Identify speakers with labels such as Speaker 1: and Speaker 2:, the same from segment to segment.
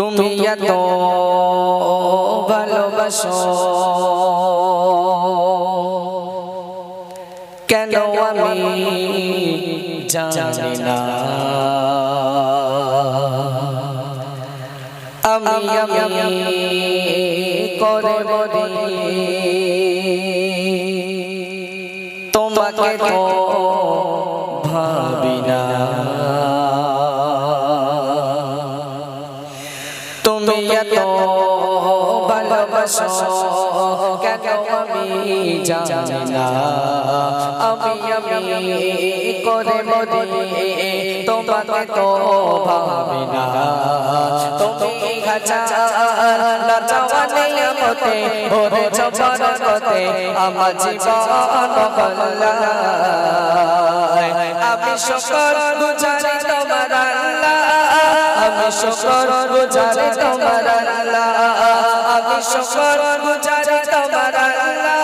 Speaker 1: তুমি এত ভালোবাসো কেন আমি জানি না আমি আমি করে বলি তোমাকে তো এত ভালোবাসো কেন আমি জানি না আমি আমি করে বলি তোমাকে তো ভাবি না তুমি না চাওয়ানে মতে ওরে চপরতে আমার জীবন গল্লায় আমি শকর গুজারি তোমার আল্লাহ। আমি শকর গুজারি তোমার আল্লাহ। আমি শকর গুজারি তোমার আল্লাহ।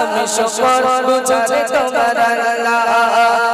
Speaker 1: আমি শকর গুজারি তোমার আল্লাহ।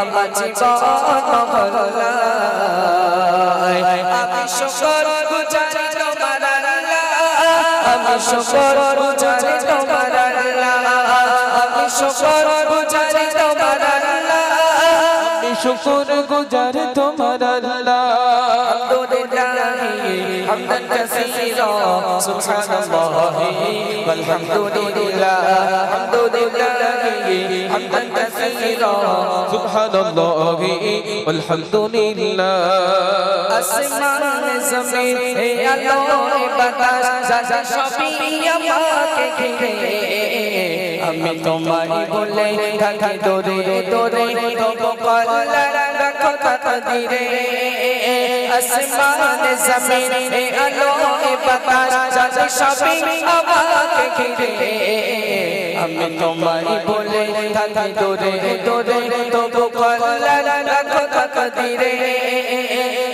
Speaker 1: আমার জীবন আমি শুকর গুজারি তোমার আমি শুকর গুজারি তোমার আমি শুকর গুজারি তোমার
Speaker 2: আমি শুকুর গুজার তোমার আল্লাহ।
Speaker 1: حمدا كثيرا سبحان الله والحمد لله الحمد لله حمدا كثيرا
Speaker 2: সুবহানাল্লাহ আলহামদুলিল্লাহ
Speaker 1: আসমান জমিন হে আলো এ বাতাস যা সবই আমাকে ঘিরে আমি তোমারই বলে থাকি দোরে দোরে তবু কল্লা রাখো তাকদিরে আসমান জমিন আলো বাতাস যা সবই আমাকে ঘিরে আমি তোমারই বলে থাকি দোরে দোরে তবু কল্লা রাখো তাকদিরে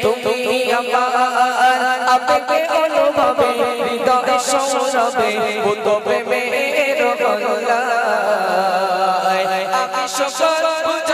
Speaker 1: তুমি আমার আপনাকে অনুভবে হৃদয় সৌরভে বুতবে মের গলায় আমি সকল তোমার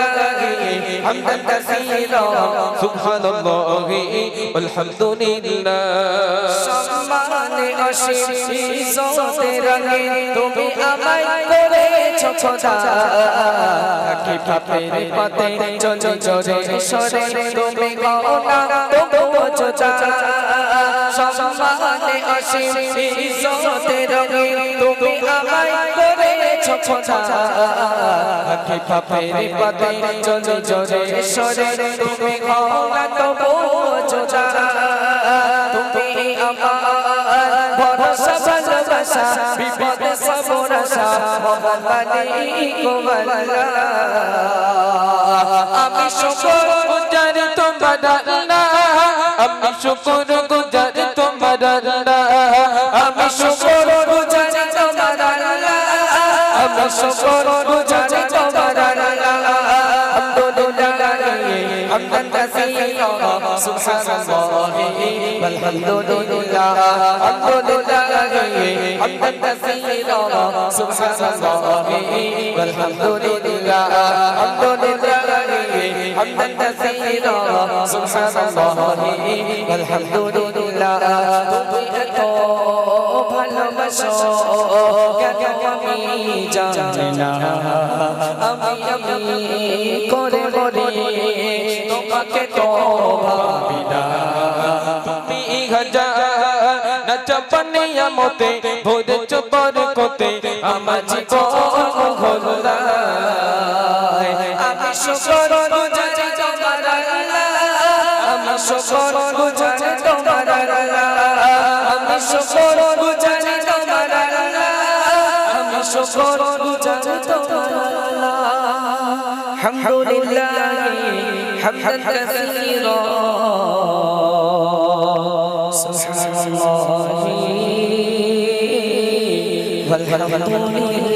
Speaker 1: walhamdulillah alhamdulillah হামদান কাসীরা
Speaker 2: সুবহানাল্লাহ আলহামদুলিল্লাহ
Speaker 1: সম্মানে অসীম ইজ্জতে রঙে তুমি আমায় করেছ খোদা কি পাপের পথে চলে চলে সরে তুমি কও না করেছ খোদা পাপের পথে চলে চলে সরে তুমি কও না তবুও তুমি আমার ভরসা, ভালোবাসা, বিপদে সবর আশা মহান আমি শুকর
Speaker 2: গুজার তোমার আল্লাহ আমি শুকুর গুজার তোমার আল্লাহ
Speaker 1: আমি শুকর গুজারি তোমার আলহামদুলিল্লাহ সুবহানাল্লাহ সুবহানাল্লাহ walhamdulillah তুমি এত ভালোবাসো কেন আমি জানি না। আমি আমি করে বলি তোমাকে তো ভাবি না।
Speaker 2: তুমি হাজার না মতে ভোরে চপর কোতে, আমার জীবন ঘোলায়
Speaker 1: আমি শুকর গুজারি তোমার আল্লাহ। আমি শুকর গুজারি তোমার আল্লাহ। আমি শুকর শুকর গুজারি তোমার আল্লাহ হামদুলিল্লাহ হামদান কাসীরা সুবহানাল্লাহ والحمد لله